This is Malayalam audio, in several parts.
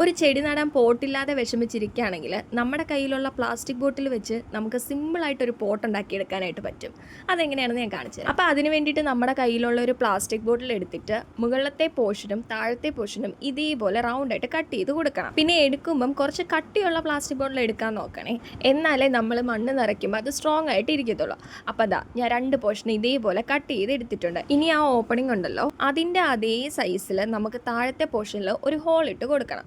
ഒരു ചെടി നടാൻ പോട്ടില്ലാതെ വിഷമിച്ചിരിക്കുകയാണെങ്കിൽ നമ്മുടെ കയ്യിലുള്ള പ്ലാസ്റ്റിക് ബോട്ടിൽ വെച്ച് നമുക്ക് സിമ്പിളായിട്ടൊരു പോട്ട് ഉണ്ടാക്കിയെടുക്കാനായിട്ട് പറ്റും. അതെങ്ങനെയാണെന്ന് ഞാൻ കാണിച്ചു അപ്പോൾ അതിന് വേണ്ടിയിട്ട് നമ്മുടെ കയ്യിലുള്ള ഒരു പ്ലാസ്റ്റിക് ബോട്ടിൽ എടുത്തിട്ട് മുകളിലത്തെ പോർഷനും താഴത്തെ പോർഷനും ഇതേപോലെ റൗണ്ട് ആയിട്ട് കട്ട് ചെയ്ത് കൊടുക്കണം. പിന്നെ എടുക്കുമ്പം കുറച്ച് കട്ടിയുള്ള പ്ലാസ്റ്റിക് ബോട്ടിൽ എടുക്കാൻ നോക്കണേ. എന്നാലേ നമ്മൾ മണ്ണ് നിറയ്ക്കുമ്പോൾ അത് സ്ട്രോങ് ആയിട്ട് ഇരിക്കത്തുള്ളൂ. അപ്പോൾ അതാ ഞാൻ രണ്ട് പോർഷൻ ഇതേപോലെ കട്ട് ചെയ്ത് എടുത്തിട്ടുണ്ട്. ഇനി ആ ഓപ്പണിംഗ് ഉണ്ടല്ലോ. അതിന്റെ അതേ സൈസിൽ നമുക്ക് താഴത്തെ പോർഷനിൽ ഒരു ഹോൾ ഇട്ട് കൊടുക്കണം.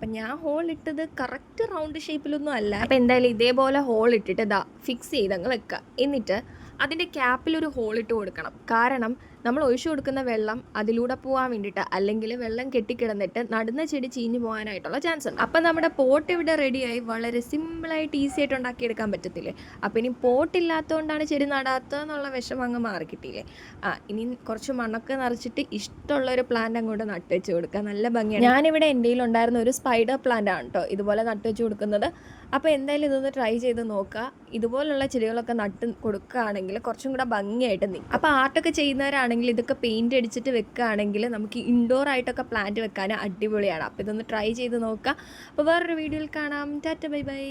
അപ്പം ഞാൻ ഹോൾ ഇട്ടത് കറക്റ്റ് റൗണ്ട് ഷേപ്പിലൊന്നും അല്ല. അപ്പം എന്തായാലും ഇതേപോലെ ഹോൾ ഇട്ടിട്ട് ഇതാ ഫിക്സ് ചെയ്തങ്ങ് വെക്കുക എന്നിട്ട് അതിന്റെ ക്യാപ്പിൽ ഒരു ഹോൾ ഇട്ട് കൊടുക്കണം. കാരണം നമ്മൾ ഒഴിച്ചു കൊടുക്കുന്ന വെള്ളം അതിലൂടെ പോകാൻ വേണ്ടിയിട്ട് അല്ലെങ്കിൽ വെള്ളം കെട്ടിക്കിടന്നിട്ട് നടുന്ന ചെടി ചീഞ്ഞു പോകാനായിട്ടുള്ള ചാൻസ് ഉണ്ട്. അപ്പം നമ്മുടെ പോട്ട് ഇവിടെ റെഡിയായി വളരെ സിമ്പിളായിട്ട് ഈസി ആയിട്ട് ഉണ്ടാക്കിയെടുക്കാൻ പറ്റത്തില്ലേ? അപ്പം ഇനി പോട്ടില്ലാത്തതുകൊണ്ടാണ് ചെടി നടാത്തതെന്നുള്ള വിഷം അങ്ങ് മാറി കിട്ടിയില്ലേ? ആ ഇനി കുറച്ച് മണ്ണൊക്കെ നിറച്ചിട്ട് ഇഷ്ടമുള്ള ഒരു പ്ലാന്റ് അങ്ങോട്ട് നട്ടുവെച്ച് കൊടുക്കുക നല്ല ഭംഗിയാണ്. ഞാനിവിടെ എന്റെ ഉണ്ടായിരുന്ന ഒരു സ്പൈഡർ പ്ലാന്റ് ആണ് കേട്ടോ ഇതുപോലെ നട്ട് വെച്ച് കൊടുക്കുന്നത്. അപ്പോൾ എന്തായാലും ഇതൊന്ന് ട്രൈ ചെയ്ത് നോക്കുക ഇതുപോലുള്ള ചെടികളൊക്കെ നട്ട് കൊടുക്കുകയാണെങ്കിൽ കുറച്ചും കൂടെ ഭംഗിയായിട്ട് നിൽക്കും അപ്പോൾ ആർട്ടൊക്കെ ചെയ്യുന്നവരാണെങ്കിൽ ഇതൊക്കെ പെയിന്റ് അടിച്ചിട്ട് വെക്കുകയാണെങ്കിൽ നമുക്ക് ഇൻഡോർ ആയിട്ടൊക്കെ പ്ലാന്റ് വെക്കാൻ അടിപൊളിയാണ്. അപ്പോൾ ഇതൊന്ന് ട്രൈ ചെയ്ത് നോക്കുക അപ്പോൾ വേറൊരു വീഡിയോയിൽ കാണാം. Tata bye bye